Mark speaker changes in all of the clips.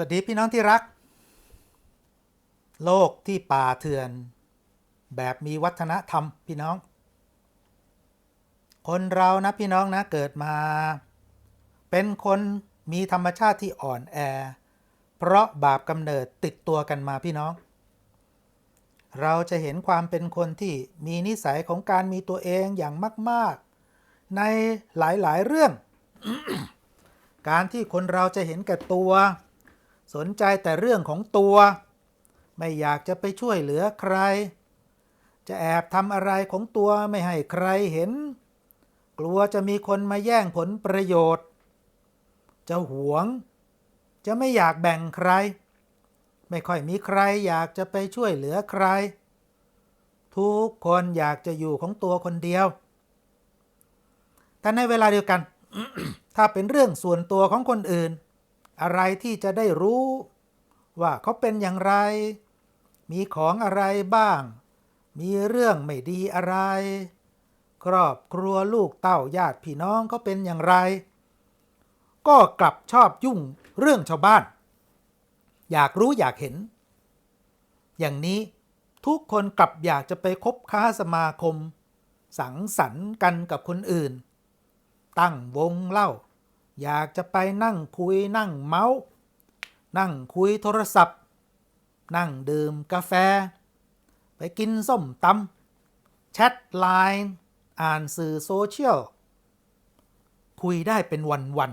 Speaker 1: สวัสดีพี่น้องที่รัก โลกที่ป่าเถื่อน แบบมีวัฒนธรรมพี่น้อง คนเรานะพี่น้องนะเกิดมา เป็นคนมีธรรมชาติที่อ่อนแอ เพราะบาปกำเนิดติดตัวกันมาพี่น้อง เราจะเห็นความเป็นคนที่มีนิสัยของการมีตัวเองอย่างมาก ๆ ในหลายๆเรื่อง การที่คนเราจะเห็นแก่ตัว สนใจแต่เรื่องของตัว ไม่อยากจะไปช่วยเหลือใคร จะแอบทำอะไรของตัวไม่ให้ใครเห็น กลัวจะมีคนมาแย่งผลประโยชน์ จะหวง จะไม่อยากแบ่งใคร ไม่ค่อยมีใครอยากจะไปช่วยเหลือใคร ทุกคนอยากจะอยู่ของตัวคนเดียว แต่ในเวลาเดียวกัน ถ้าเป็นเรื่องส่วนตัวของคนอื่น อะไรที่จะได้รู้ ว่าเขาเป็นอย่างไร มีของอะไรบ้าง มีเรื่องไม่ดีอะไร ครอบครัวลูกเต้าญาติพี่น้องเขาเป็นอย่างไร ก็กลับชอบยุ่งเรื่องชาวบ้าน อยากรู้อยากเห็น อย่างนี้ทุกคนกลับอยากจะไปคบค้าสมาคม สังสรรค์กันกับคนอื่น ตั้งวงเล่า อยากจะไปนั่งคุยนั่งเมาส์นั่งคุยโทรศัพท์ นั่งดื่มกาแฟ ไปกินส้มตำแชทไลน์อ่านสื่อโซเชียล คุยได้เป็นวัน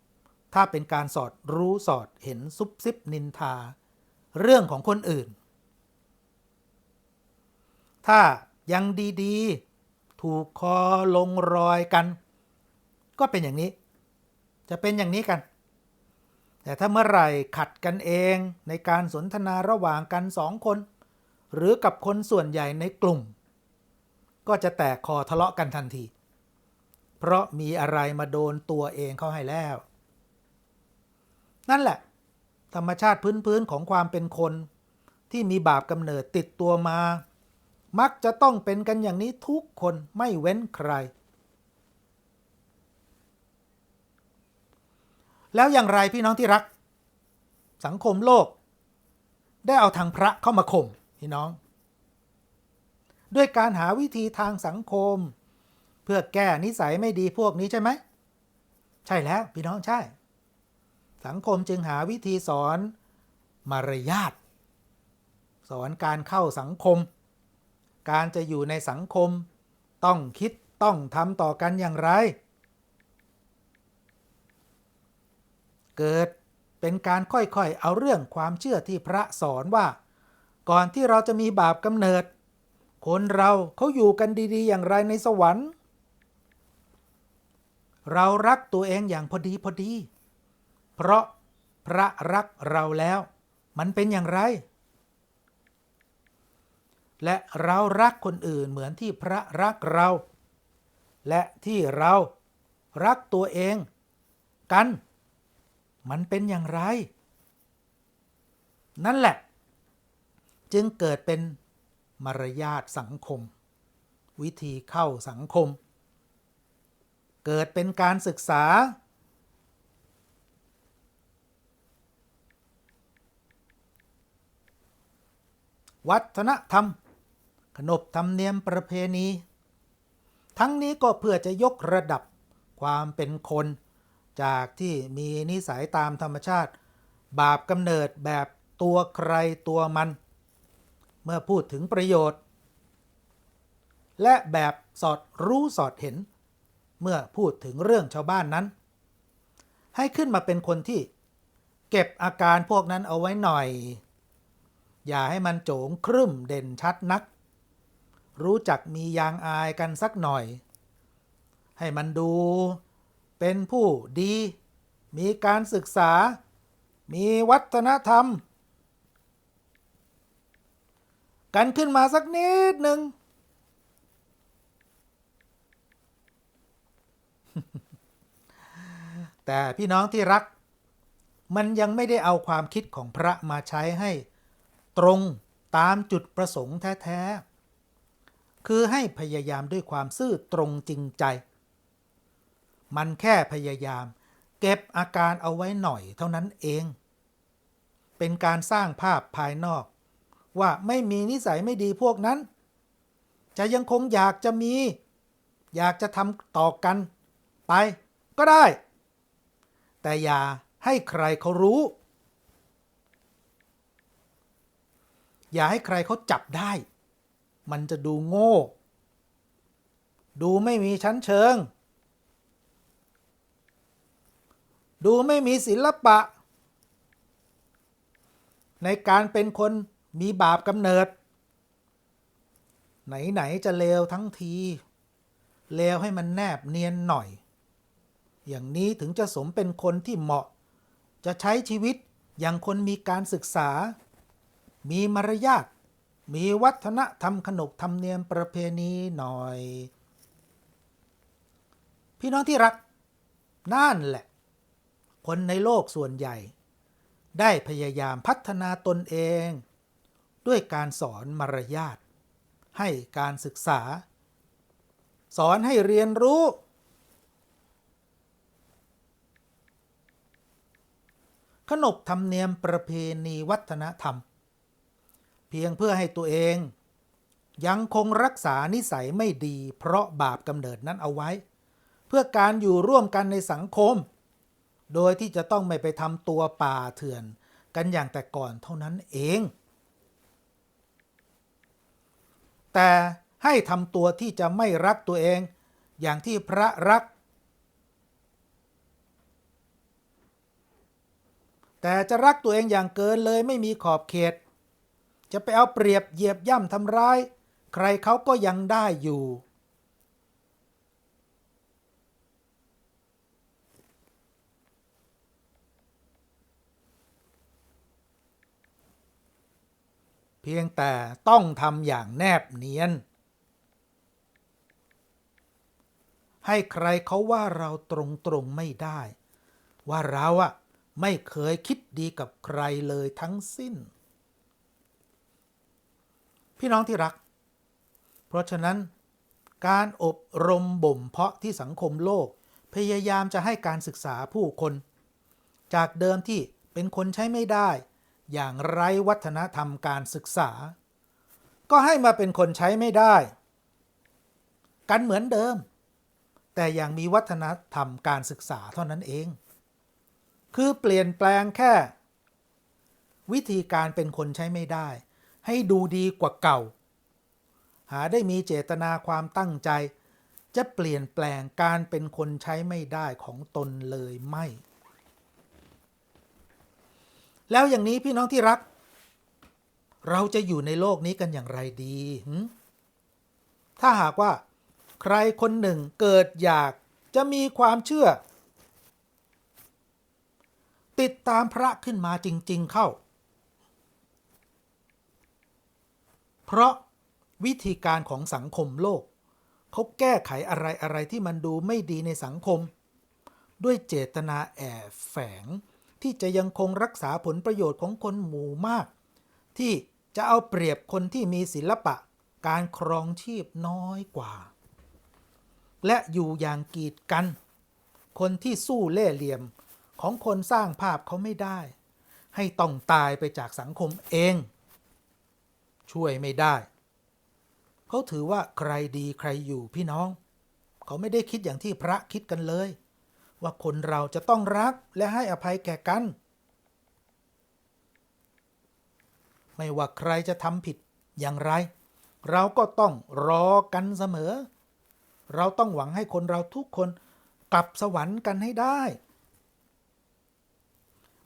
Speaker 1: ๆ ถ้าเป็นการสอดรู้สอดเห็นซุบซิบนินทา เรื่องของคนอื่น ถ้ายังดีๆ ถูกคอลงรอยกัน ก็เป็นอย่างนี้ จะเป็นอย่างนี้กัน แต่ถ้าเมื่อไหร่ขัดกันเองในการสนทนาระหว่างกันสองคน หรือกับคนส่วนใหญ่ในกลุ่ม ก็จะแตกคอทะเลาะกันทันที เพราะมีอะไรมาโดนตัวเองเข้าให้แล้ว นั่นแหละ ธรรมชาติพื้นๆของความเป็นคน ที่มีบาปกำเนิดติดตัวมา มักจะต้องเป็นกันอย่างนี้ทุกคนไม่เว้นใคร แล้วอย่างไรพี่น้องที่รัก สังคมโลก ได้เอาทางพระเข้ามาข่มพี่น้อง ด้วยการหาวิธีทางสังคม เพื่อแก้นิสัยไม่ดีพวกนี้ใช่ไหม ใช่แล้วพี่น้องใช่ สังคมจึงหาวิธีสอนมารยาทสอนการเข้าสังคม การจะอยู่ในสังคม ต้องคิดต้องทำต่อกันอย่างไร เกิดเป็นการค่อยๆ เอาเรื่องความเชื่อที่พระสอนว่า ก่อนที่เราจะมีบาปกำเนิด คนเราเขาอยู่กันดีๆ อย่างไรในสวรรค์ เรารักตัวเองอย่างพอดีพอดี เพราะพระรักเราแล้ว มันเป็นอย่างไร และเรารักคนอื่นเหมือนที่พระรักเรา และที่เรารักตัวเองกัน มันเป็นอย่างไร นั่นแหละ จึงเกิดเป็นมารยาทสังคม วิธีเข้าสังคม เกิดเป็นการศึกษา วัฒนธรรม ขนบธรรมเนียมประเพณี ทั้งนี้ก็เพื่อจะยกระดับความเป็นคน จากที่มีนิสัยตามธรรมชาติ บาปกำเนิดแบบตัวใครตัวมัน เมื่อพูดถึงประโยชน์ และแบบสอดรู้สอดเห็น เมื่อพูดถึงเรื่องชาวบ้านนั้น ให้ขึ้นมาเป็นคนที่ เก็บอาการพวกนั้นเอาไว้หน่อย อย่าให้มันโจงครึ่มเด่นชัดนัก รู้จักมียางอายกันสักหน่อย ให้มันดู เป็นผู้ดี มีการศึกษา มีวัฒนธรรม กันขึ้นมาสักนิดหนึ่งแต่พี่น้องที่รัก มันยังไม่ได้เอาความคิดของพระมาใช้ให้ ตรงตามจุดประสงค์แท้ ๆ คือให้พยายามด้วยความซื่อตรงจริงใจ มันแค่พยายาม เก็บอาการเอาไว้หน่อยเท่านั้นเอง เป็นการสร้างภาพภายนอก ว่าไม่มีนิสัยไม่ดีพวกนั้น จะยังคงอยากจะมี อยากจะทำต่อกัน ไปก็ได้ แต่อย่าให้ใครเขารู้ อย่าให้ใครเขาจับได้ มันจะดูโง่ ดูไม่มีชั้นเชิง ดูไม่มีศิลปะ ในการเป็นคนมีบาปกำเนิด ไหน ๆ จะเลวทั้งที เลวให้มันแนบเนียนหน่อย อย่างนี้ถึงจะสมเป็นคนที่เหมาะ จะใช้ชีวิตอย่างคนมีการศึกษา มีมารยาทมีวัฒนธรรมขนบธรรมเนียมประเพณีหน่อย พี่น้องที่รัก นั่นแหละ คนในโลกส่วนใหญ่ ได้พยายามพัฒนาตนเอง ด้วยการสอนมารยาท ให้การศึกษา สอนให้เรียนรู้ ขนบธรรมเนียมประเพณีวัฒนธรรม เพียงเพื่อให้ตัวเองยังคงรักษานิสัยไม่ดี เพราะบาปกำเนิดนั้นเอาไว้ เพื่อการอยู่ร่วมกันในสังคม โดยที่จะต้องไม่ไปทำตัวป่าเถื่อนกันอย่างแต่ก่อนเท่านั้นเอง แต่ให้ทำตัวที่จะไม่รักตัวเอง อย่างที่พระรัก แต่จะรักตัวเองอย่างเกินเลยไม่มีขอบเขต จะไปเอาเปรียบเหยียบย่ำทำร้าย ใครเขาก็ยังได้อยู่ เพียงแต่ต้องทำอย่างแนบเนียน ให้ใครเขาว่าเราตรงๆไม่ได้ ว่าเราอะไม่เคยคิดดีกับใครเลยทั้งสิ้น พี่น้องที่รัก เพราะฉะนั้น การอบรมบ่มเพาะที่สังคมโลก พยายามจะให้การศึกษาผู้คน จากเดิมที่เป็นคนใช้ไม่ได้ อย่างไร้วัฒนธรรมการศึกษา ก็ให้มาเป็นคนใช้ไม่ได้ กันเหมือนเดิม แต่อย่างมีวัฒนธรรมการศึกษาเท่านั้นเอง คือเปลี่ยนแปลงแค่ วิธีการเป็นคนใช้ไม่ได้ ให้ดูดีกว่าเก่า หาได้มีเจตนาความตั้งใจ จะเปลี่ยนแปลงการเป็นคนใช้ไม่ได้ของตนเลยไม่ แล้วอย่างนี้พี่น้องที่รัก เราจะอยู่ในโลกนี้กันอย่างไรดีถ้าหากว่า ใครคนหนึ่งเกิดอยากจะมีความเชื่อ ติดตามพระขึ้นมาจริง ๆ เข้า เพราะวิธีการของสังคมโลก เขาแก้ไขอะไรอะไรที่มันดูไม่ดีในสังคม ด้วยเจตนาแอบแฝง ที่จะยังคงรักษาผลประโยชน์ของคนหมู่มาก ที่จะเอาเปรียบคนที่มีศิลปะการครองชีพน้อยกว่า และอยู่อย่างกีดกัน คนที่สู้เล่เหลี่ยมของคนสร้างภาพเขาไม่ได้ ให้ต้องตายไปจากสังคมเอง ช่วยไม่ได้ เขาถือว่าใครดีใครอยู่พี่น้อง เขาไม่ได้คิดอย่างที่พระคิดกันเลย ว่าคนเราจะต้องรักและให้อภัยแก่กัน ไม่ว่าใครจะทำผิดอย่างไร เราก็ต้องรอกันเสมอ เราต้องหวังให้คนเราทุกคนกลับสวรรค์กันให้ได้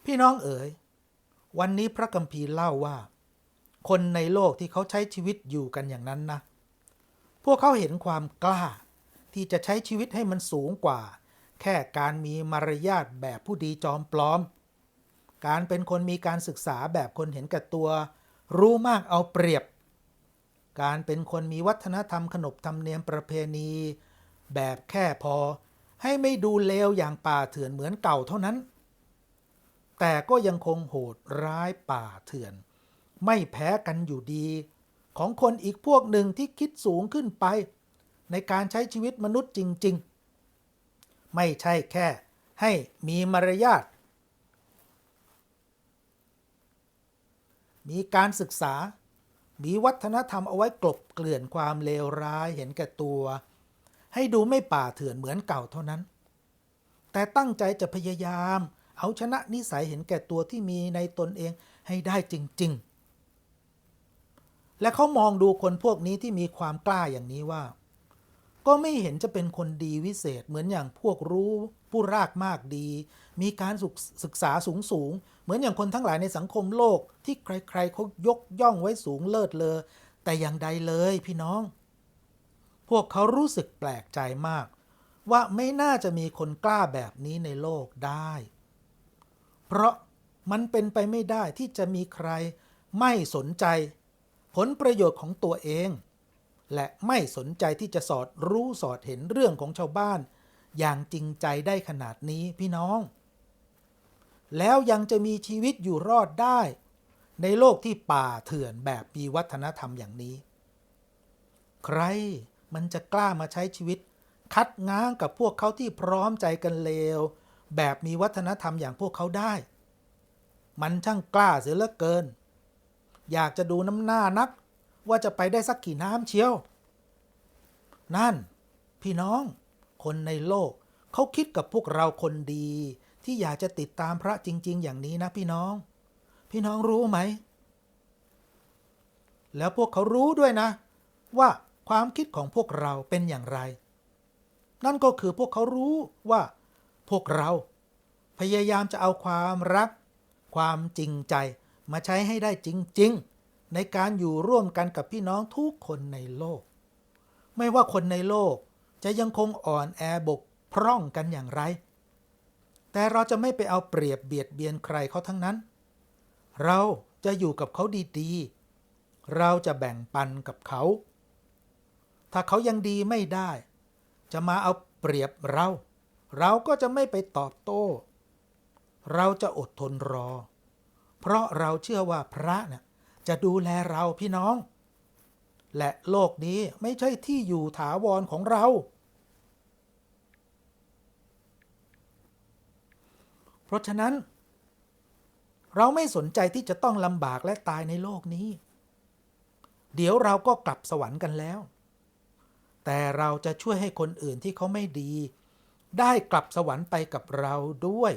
Speaker 1: พี่น้องเอ๋ย วันนี้พระกัมภีร์เล่าว่า คนในโลกที่เขาใช้ชีวิตอยู่กันอย่างนั้นนะ พวกเขาเห็นความกล้าที่จะใช้ชีวิตให้มันสูงกว่า แค่การมีมารยาทแบบผู้ดีจอมปลอม การเป็นคนมีการศึกษาแบบคนเห็นแก่ตัว รู้มากเอาเปรียบ การเป็นคนมีวัฒนธรรมขนบธรรมเนียมประเพณี แบบแค่พอ ให้ไม่ดูเลวอย่างป่าเถื่อนเหมือนเก่าเท่านั้น แต่ก็ยังคงโหดร้ายป่าเถื่อน ไม่แพ้กันอยู่ดี ของคนอีกพวกหนึ่งที่คิดสูงขึ้นไป ในการใช้ชีวิตมนุษย์จริง ๆ ไม่ใช่แค่ ให้มีมารยาท มีการศึกษา มีวัฒนธรรมเอาไว้กลบเกลื่อนความเลวร้ายเห็นแก่ตัว ให้ดูไม่ป่าเถื่อนเหมือนเก่าเท่านั้น แต่ตั้งใจจะพยายาม เอาชนะนิสัยเห็นแก่ตัวที่มีในตนเองให้ได้จริง ๆ และเขามองดูคนพวกนี้ที่มีความกล้าอย่างนี้ว่า ก็ไม่เห็นจะเป็นคนดีวิเศษเหมือนอย่างพวกรู้ผู้รากมากดี มีการศึกษาสูงสูงๆเหมือนอย่างคนทั้งหลายในสังคมโลกที่ใครๆเขายกย่องไว้สูงเลิศเลอแต่อย่างใดเลยพี่น้อง พวกเขารู้สึกแปลกใจมาก ว่าไม่น่าจะมีคนกล้าแบบนี้ในโลกได้ เพราะมันเป็นไปไม่ได้ที่จะมีใครไม่สนใจ ผลประโยชน์ของตัวเอง และไม่สนใจที่จะสอดรู้สอดเห็นเรื่องของชาวบ้าน อย่างจริงใจได้ขนาดนี้พี่น้อง แล้วยังจะมีชีวิตอยู่รอดได้ ในโลกที่ป่าเถื่อนแบบมีวัฒนธรรมอย่างนี้ ใครมันจะกล้ามาใช้ชีวิต คัดง้างกับพวกเขาที่พร้อมใจกันเลว แบบมีวัฒนธรรมอย่างพวกเขาได้ มันช่างกล้าเสียเหลือเกิน อยากจะดูน้ำหน้านัก ว่าจะไปได้สักกี่น้ำเชียว นั่น พี่น้อง คนในโลกเขาคิดกับพวกเราคนดี ที่อยากจะติดตามพระจริง ๆ อย่างนี้นะพี่น้อง พี่น้องรู้ไหม แล้วพวกเขารู้ด้วยนะ ว่าความคิดของพวกเราเป็นอย่างไร นั่นก็คือพวกเขารู้ว่า พวกเรา พยายามจะเอาความรัก ความจริงใจมาใช้ให้ได้จริง ๆ ในการอยู่ร่วมกันกับพี่น้องทุกคนในโลก ไม่ว่าคนในโลกจะยังคงอ่อนแอบกพร่องกันอย่างไร แต่เราจะไม่ไปเอาเปรียบเบียดเบียนใครเขาทั้งนั้น เราจะอยู่กับเขาดีๆ เราจะแบ่งปันกับเขา ถ้าเขายังดีไม่ได้ จะมาเอาเปรียบเรา เราก็จะไม่ไปตอบโต้ เราจะอดทนรอ เพราะเราเชื่อว่าพระเนี่ย จะดูแลเราพี่น้อง และโลกนี้ไม่ใช่ที่อยู่ถาวรของเรา เพราะฉะนั้น เราไม่สนใจที่จะต้องลำบากและตายในโลกนี้ เดี๋ยวเราก็กลับสวรรค์กันแล้ว แต่เราจะช่วยให้คนอื่นที่เขาไม่ดี ได้กลับสวรรค์ไปกับเราด้วย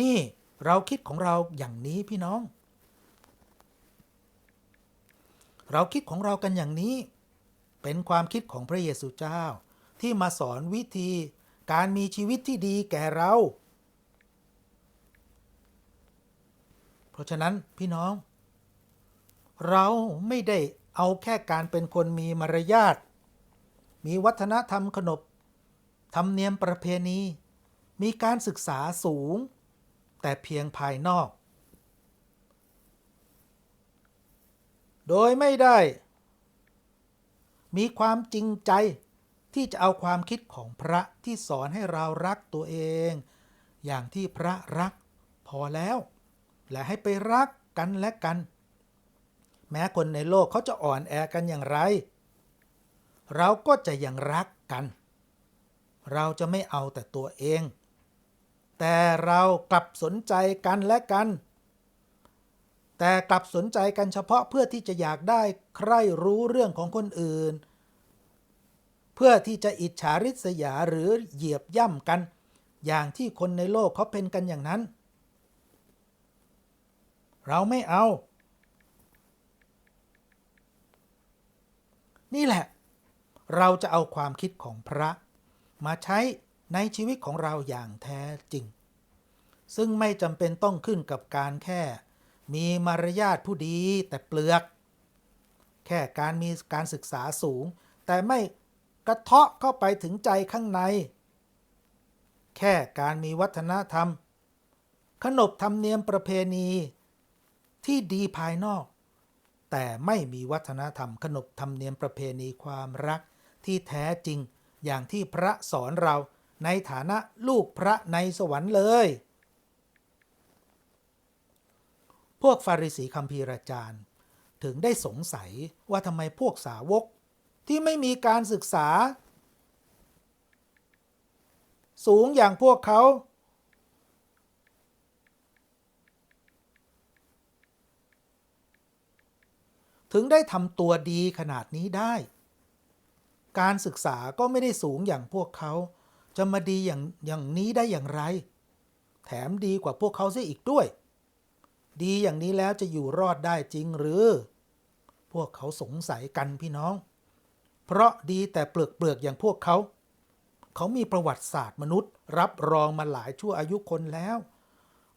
Speaker 1: นี่เราคิดของเราอย่างนี้พี่น้อง เราคิดของเรากันอย่างนี้ เป็นความคิดของพระเยซูเจ้า ที่มาสอนวิธีการมีชีวิตที่ดีแก่เรา เพราะฉะนั้นพี่น้อง เราไม่ได้เอาแค่การเป็นคนมีมารยาท มีวัฒนธรรมขนบ ธรรมเนียมประเพณี มีการศึกษาสูง แต่เพียงภายนอก โดยไม่ได้ มีความจริงใจที่จะเอาความคิดของพระที่สอนให้เรารักตัวเอง อย่างที่พระรักพอแล้ว และให้ไปรักกันและกัน แม้คนในโลกเขาจะอ่อนแอกันอย่างไร เราก็จะยังรักกัน เราจะไม่เอาแต่ตัวเอง แต่เรากลับสนใจกันและกัน แต่กลับสนใจกันเฉพาะเพื่อที่จะอยากได้ใครรู้เรื่องของคนอื่น เพื่อที่จะอิจฉาริษยาหรือเหยียบย่ำกัน อย่างที่คนในโลกเขาเป็นกันอย่างนั้น เราไม่เอา นี่แหละ เราจะเอาความคิดของพระ มาใช้ในชีวิตของเราอย่างแท้จริง ซึ่งไม่จำเป็นต้องขึ้นกับการแค่ มีมารยาทผู้ดีแต่เปลือก แค่การมีการศึกษาสูง แต่ไม่กระเทาะเข้าไปถึงใจข้างใน แค่การมีวัฒนธรรม ขนบธรรมเนียมประเพณีที่ดีภายนอก แต่ไม่มีวัฒนธรรม ขนบธรรมเนียมประเพณีความรักที่แท้จริงอย่างที่พระสอนเราในฐานะลูกพระในสวรรค์เลย พวกฟาริสีคัมภีราจารย์ ถึงได้สงสัยว่าทำไมพวกสาวกที่ไม่มีการศึกษา สูงอย่างพวกเขา ถึงได้ทำตัวดีขนาดนี้ได้ การศึกษาก็ไม่ได้สูงอย่างพวกเขา จะมาดีอย่างอย่างนี้ได้อย่างไร แถมดีกว่าพวกเขาเสียอีกด้วย ดีอย่างนี้แล้วจะอยู่รอดได้จริงหรือ พวกเขาสงสัยกันพี่น้อง เพราะดีแต่เปลือกเปลือกอย่างพวกเขา เขามีประวัติศาสตร์มนุษย์ รับรองมาหลายชั่วอายุคนแล้ว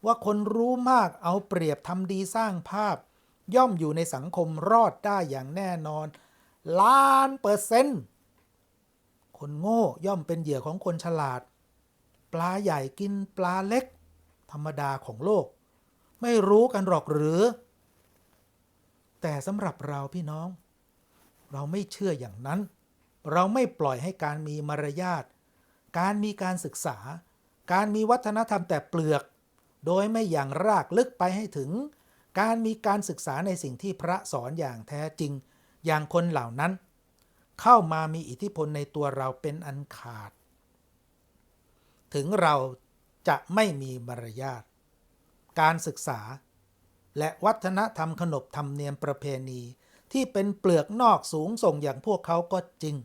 Speaker 1: ว่าคนรู้มากเอาเปรียบทำดีสร้างภาพ ย่อมอยู่ในสังคมรอดได้อย่างแน่นอน ล้านเปอร์เซ็นต์คนโง่ย่อมเป็นเหยื่อของคนฉลาด ปลาใหญ่กินปลาเล็ก ธรรมดาของโลก ไม่รู้กันหรอกหรือ แต่สำหรับเราพี่น้อง เราไม่เชื่ออย่างนั้น เราไม่ปล่อยให้การมีมารยาท การมีการศึกษา การมีวัฒนธรรมแต่เปลือก โดยไม่อย่างรากลึกไปให้ถึง การมีการศึกษาในสิ่งที่พระสอนอย่างแท้จริง อย่างคนเหล่านั้น เข้ามามีอิทธิพลในตัวเราเป็นอันขาด ถึงเราจะไม่มีมารยาท การศึกษา และวัฒนธรรมขนบธรรมเนียมประเพณี ที่เป็นเปลือกนอกสูงส่งอย่างพวกเขาก็จริง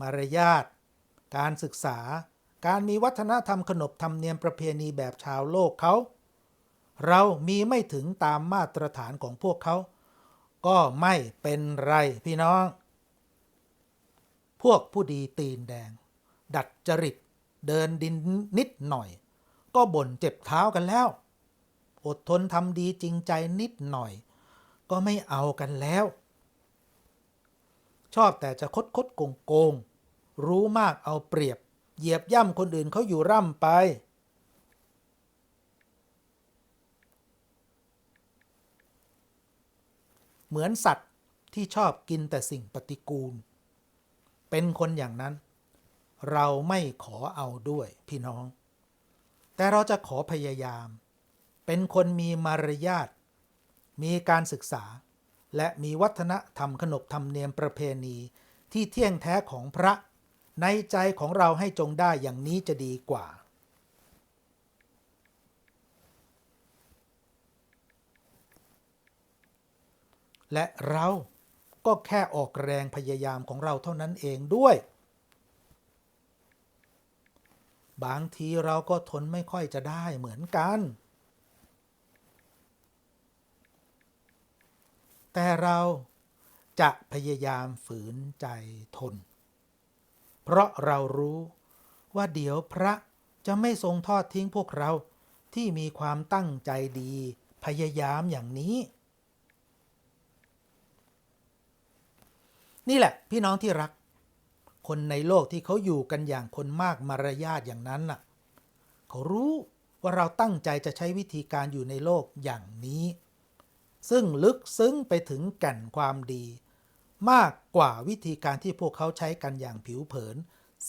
Speaker 1: มารยาท การศึกษา การมีวัฒนธรรมขนบธรรมเนียมประเพณีแบบชาวโลกเขา เรามีไม่ถึงตามมาตรฐานของพวกเขา ก็ไม่เป็นไรพี่น้อง พวกผู้ดีตีนแดง ดัดจริต เดินดินนิดหน่อย ก็บ่นเจ็บเท้ากันแล้ว อดทนทำดีจริงใจนิดหน่อย ก็ไม่เอากันแล้ว ชอบแต่จะคดคดโกงโกง รู้มากเอาเปรียบ เหยียบย่ำคนอื่นเขาอยู่ร่ำไป เหมือนสัตว์ที่ชอบกินแต่สิ่งปฏิกูล เป็นคนอย่างนั้น เราไม่ขอเอาด้วยพี่น้อง แต่เราจะขอพยายาม เป็นคนมีมารยาท มีการศึกษา และมีวัฒนธรรมขนบธรรมเนียมประเพณีที่เที่ยงแท้ของพระในใจของเราให้จงได้อย่างนี้จะดีกว่า และเราก็แค่ออกแรงพยายามของเราเท่านั้นเองด้วย บางทีเราก็ทนไม่ค่อยจะได้เหมือนกัน แต่เราจะพยายามฝืนใจทน เพราะเรารู้ว่าเดี๋ยวพระจะไม่ทรงทอดทิ้งพวกเราที่มีความตั้งใจดี พยายามอย่างนี้ นี่แหละพี่น้องที่รัก คนในโลกที่เขาอยู่กันอย่างคนมากมารยาทอย่างนั้นน่ะเขารู้ว่าเราตั้งใจจะใช้วิธีการอยู่ในโลกอย่างนี้ ซึ่งลึกซึ้งไปถึงแก่นความดี มากกว่าวิธีการที่พวกเขาใช้กันอย่างผิวเผิน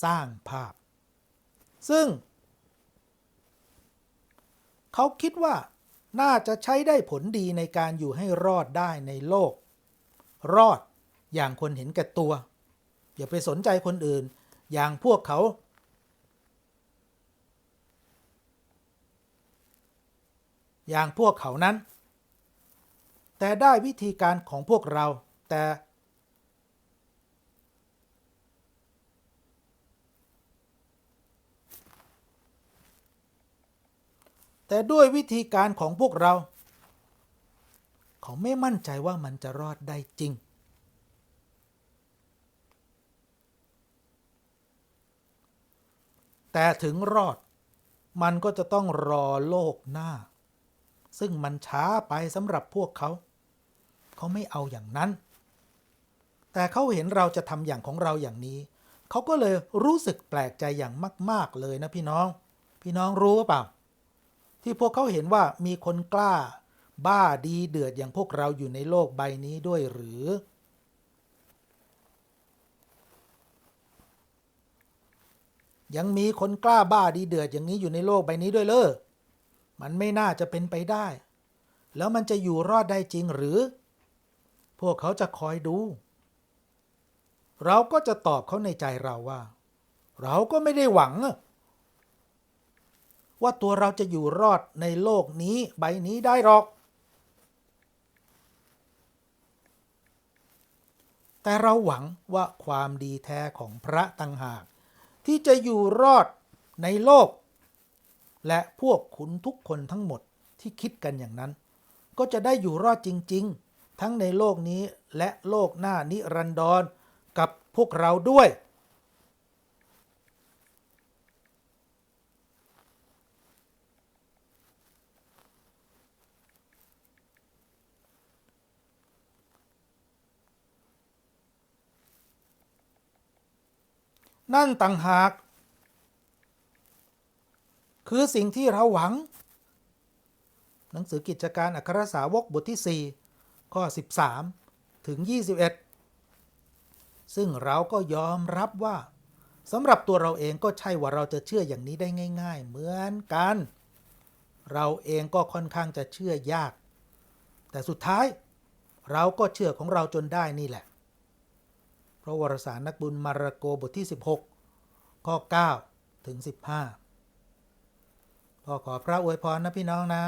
Speaker 1: สร้างภาพ ซึ่ง เขาคิดว่าน่าจะใช้ได้ผลดีในการอยู่ให้รอดได้ในโลก รอดอย่างคนเห็นแก่ตัว อย่าไปสนใจคนอื่น อย่างพวกเขา อย่างพวกเขานั้น แต่ได้วิธีการของพวกเราแต่แต่ด้วยวิธีการของพวกเรา เขาไม่มั่นใจว่ามันจะรอดได้จริง แต่ถึงรอด มันก็จะต้องรอโลกหน้า ซึ่งมันช้าไปสำหรับพวกเขา เขาไม่เอาอย่างนั้น แต่เขาเห็นเราจะทำอย่างของเราอย่างนี้ เขาก็เลยรู้สึกแปลกใจอย่างมาก ๆเลยนะพี่น้อง พี่น้องรู้เปล่า ที่พวกเขาเห็นว่ามีคนกล้า บ้าดีเดือดอย่างพวกเราอยู่ในโลกใบนี้ด้วยหรือ ยังมีคนกล้าบ้าดีเดือดอย่างนี้อยู่ในโลกใบนี้ด้วยเลยมันไม่น่าจะเป็นไปได้ แล้วมันจะอยู่รอดได้จริงหรือ พวกเขาจะคอยดู เราก็จะตอบเขาในใจเราว่า เราก็ไม่ได้หวัง ว่าตัวเราจะอยู่รอดในโลกนี้ใบนี้ได้หรอก แต่เราหวังว่าความดีแท้ของพระตังหาก ที่จะอยู่รอดในโลก และพวกคุณทุกคนทั้งหมดที่คิดกันอย่างนั้น ก็จะได้อยู่รอดจริง ๆ ทั้งในโลกนี้และโลกหน้านิรันดรกับพวกเราด้วย นั่นต่างหาก คือสิ่งที่เราหวัง หนังสือกิจการอัครสาวกบทที่ 4 ข้อ 13 ถึง 21 ซึ่งเราก็ยอมรับว่าสำหรับตัวเราเองก็ใช่ว่าเราจะเชื่ออย่างนี้ได้ง่าย ๆ เหมือนกัน เราเองก็ค่อนข้างจะเชื่อยาก แต่สุดท้าย เราก็เชื่อของเราจนได้นี่แหละ พราะวรสารนักบุญมาระโกบทที่ 16 ข้อ 9 ถึง 15พ่อขอพระอวยพรนะพี่น้องนะ